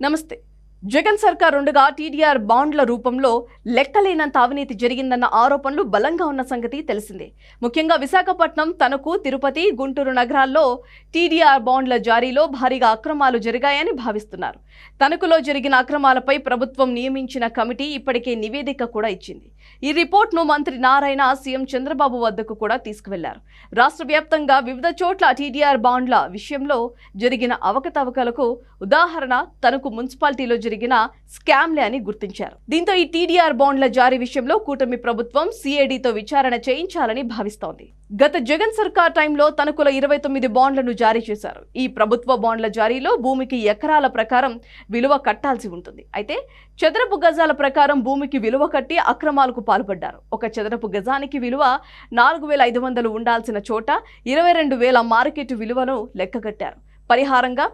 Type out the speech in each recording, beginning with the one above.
నమస్తే. జగన్ సర్కార్ ఉండగా టీడీఆర్ బాండ్ల రూపంలో లెక్కలేనంత అవినీతి జరిగిందన్న ఆరోపణలు బలంగా ఉన్న సంగతి తెలిసిందే. ముఖ్యంగా విశాఖపట్నం తణుకు తిరుపతి గుంటూరు నగరాల్లో టీడీఆర్ బాండ్ల జారీలో భారీగా అక్రమాలు జరిగాయని భావిస్తున్నారు. తణుకులో జరిగిన అక్రమాలపై ప్రభుత్వం నియమించిన కమిటీ ఇప్పటికే నివేదిక కూడా ఇచ్చింది. ఈ రిపోర్ట్ను మంత్రి నారాయణ సీఎం చంద్రబాబు వద్దకు కూడా తీసుకువెళ్ళారు. రాష్ట్ర వ్యాప్తంగా వివిధ చోట్ల టీడీఆర్ బాండ్ల విషయంలో జరిగిన అవకతవకలకు ఉదాహరణ తనకు మున్సిపాలిటీలో జరిగిన స్కామ్లే అని గుర్తించారు. దీంతో ఈ టీడీఆర్ బాండ్ల జారీ విషయంలో కూటమి ప్రభుత్వం సిఐడితో విచారణ చేయించాలని భావిస్తోంది. గత జగన్ సర్కార్ టైంలో తణుకుల ఇరవై తొమ్మిది బాండ్లను జారీ చేశారు. ఈ ప్రభుత్వ బాండ్ల జారీలో భూమికి ఎకరాల ప్రకారం విలువ కట్టాల్సి ఉంటుంది. అయితే చదరపు గజాల ప్రకారం భూమికి విలువ కట్టి అక్రమాలకు పాల్పడ్డారు. ఒక చదరపు గజానికి విలువ నాలుగు వేల ఐదు వందలు ఉండాల్సిన చోట ఇరవై రెండు వేల మార్కెట్ విలువను లెక్కగట్టారు. పరిహారంగా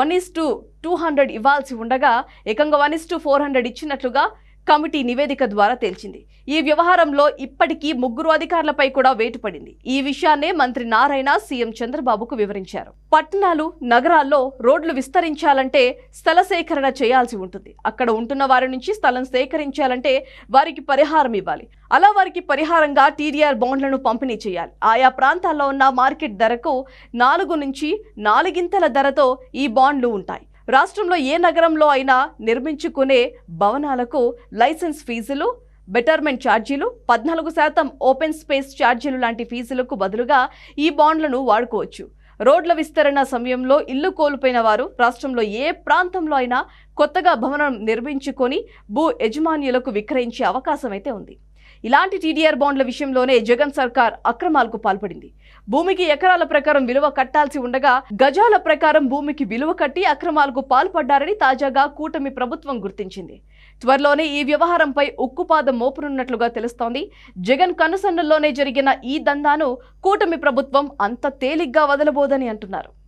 one is to two hundred ఇవ్వాల్సి ఉండగా ఏకంగా one is to four hundred ఇచ్చినట్లుగా కమిటీ నివేదిక ద్వారా తేల్చింది. ఈ వ్యవహారంలో ఇప్పటికీ ముగ్గురు అధికారులపై కూడా వేటు పడింది ఈ విషయాన్నే మంత్రి నారాయణ సీఎం చంద్రబాబుకు వివరించారు. పట్టణాలు నగరాల్లో రోడ్లు విస్తరించాలంటే స్థల సేకరణ చేయాల్సి ఉంటుంది. అక్కడ ఉంటున్న వారి నుంచి స్థలం సేకరించాలంటే వారికి పరిహారం ఇవ్వాలి. అలా వారికి పరిహారంగా టీడీఆర్ బాండ్లను పంపిణీ చేయాలి. ఆయా ప్రాంతాల్లో ఉన్న మార్కెట్ ధరకు నాలుగు నుంచి నాలుగింతల ధరతో ఈ బాండ్లు ఉంటాయి. రాష్ట్రంలో ఏ నగరంలో అయినా నిర్మించుకునే భవనాలకు లైసెన్స్ ఫీజులు బెటర్మెంట్ ఛార్జీలు పద్నాలుగు శాతం ఓపెన్ స్పేస్ ఛార్జీలు లాంటి ఫీజులకు బదులుగా ఈ బాండ్లను వాడుకోవచ్చు. రోడ్ల విస్తరణ సమయంలో ఇల్లు కోల్పోయిన వారు రాష్ట్రంలో ఏ ప్రాంతంలో అయినా కొత్తగా భవనం నిర్మించుకొని భూ యజమాన్యులకు విక్రయించే అవకాశం అయితే ఉంది. ఇలాంటి టీడీఆర్ బాండ్ల విషయంలోనే జగన్ సర్కార్ అక్రమాలకు పాల్పడింది. భూమికి ఎకరాల ప్రకారం విలువ కట్టాల్సి ఉండగా గజాల ప్రకారం భూమికి విలువ కట్టి అక్రమాలకు పాల్పడ్డారని తాజాగా కూటమి ప్రభుత్వం గుర్తించింది. త్వరలోనే ఈ వ్యవహారంపై ఉక్కుపాదం మోపనున్నట్లుగా తెలుస్తోంది. జగన్ కనుసన్నల్లోనే జరిగిన ఈ దందాను కూటమి ప్రభుత్వం అంత తేలిగ్గా వదలబోదని అంటున్నారు.